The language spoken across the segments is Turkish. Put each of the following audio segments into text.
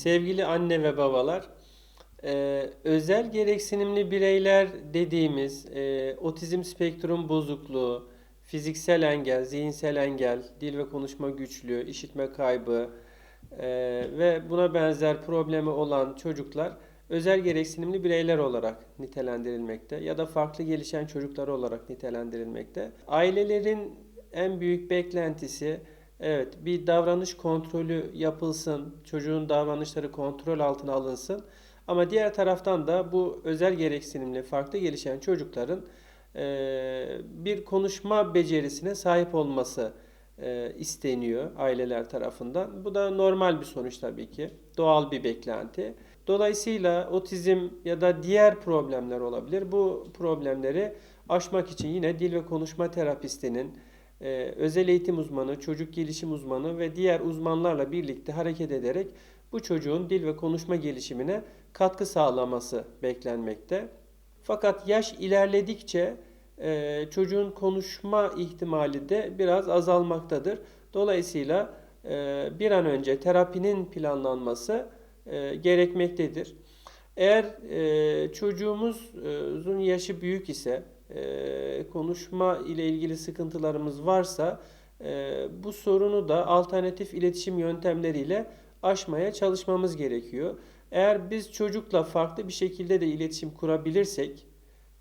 Sevgili anne ve babalar, e, özel gereksinimli bireyler dediğimiz e, otizm spektrum bozukluğu, fiziksel engel, zihinsel engel, dil ve konuşma güçlüğü, işitme kaybı e, ve buna benzer problemi olan çocuklar özel gereksinimli bireyler olarak nitelendirilmekte ya da farklı gelişen çocuklar olarak nitelendirilmekte. Ailelerin en büyük beklentisi Evet, bir davranış kontrolü yapılsın, çocuğun davranışları kontrol altına alınsın. Ama diğer taraftan da bu özel gereksinimli, farklı gelişen çocukların eee, bir konuşma becerisine sahip olması eee, isteniyor aileler tarafından. Bu da normal bir sonuç tabii ki, doğal bir beklenti. Dolayısıyla otizm ya da diğer problemler olabilir. Bu problemleri aşmak için yine dil ve konuşma terapistinin e, özel eğitim uzmanı, çocuk gelişim uzmanı ve diğer uzmanlarla birlikte hareket ederek bu çocuğun dil ve konuşma gelişimine katkı sağlaması beklenmekte. Fakat yaş ilerledikçe e, çocuğun konuşma ihtimali de biraz azalmaktadır. Dolayısıyla e, bir an önce terapinin planlanması e, gerekmektedir. Eğer e, çocuğumuzun yaşı büyük ise, e, konuşma ile ilgili sıkıntılarımız varsa, e, bu sorunu da alternatif iletişim yöntemleriyle aşmaya çalışmamız gerekiyor. Eğer biz çocukla farklı bir şekilde de iletişim kurabilirsek,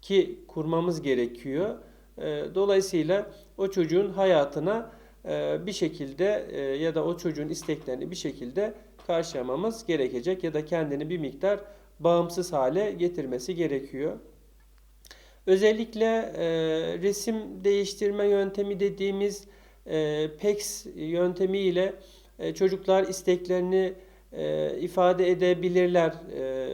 ki kurmamız gerekiyor. E, dolayısıyla o çocuğun hayatına e, bir şekilde e, ya da o çocuğun isteklerini bir şekilde karşılamamız gerekecek ya da kendini bir miktar bağımsız hale getirmesi gerekiyor. Özellikle e, resim değiştirme yöntemi dediğimiz e, PEX yöntemiyle e, çocuklar isteklerini e, ifade edebilirler e,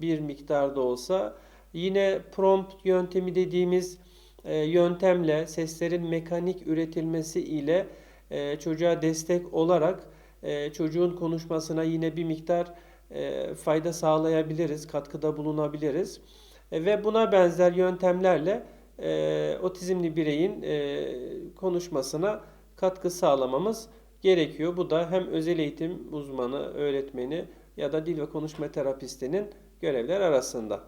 bir miktarda olsa. Yine prompt yöntemi dediğimiz e, yöntemle seslerin mekanik üretilmesi ile e, çocuğa destek olarak e, çocuğun konuşmasına yine bir miktar e, fayda sağlayabiliriz, katkıda bulunabiliriz. E, ve buna benzer yöntemlerle e, otizmli bireyin e, konuşmasına katkı sağlamamız gerekiyor. Bu da hem özel eğitim uzmanı, öğretmeni ya da dil ve konuşma terapistinin görevler arasında.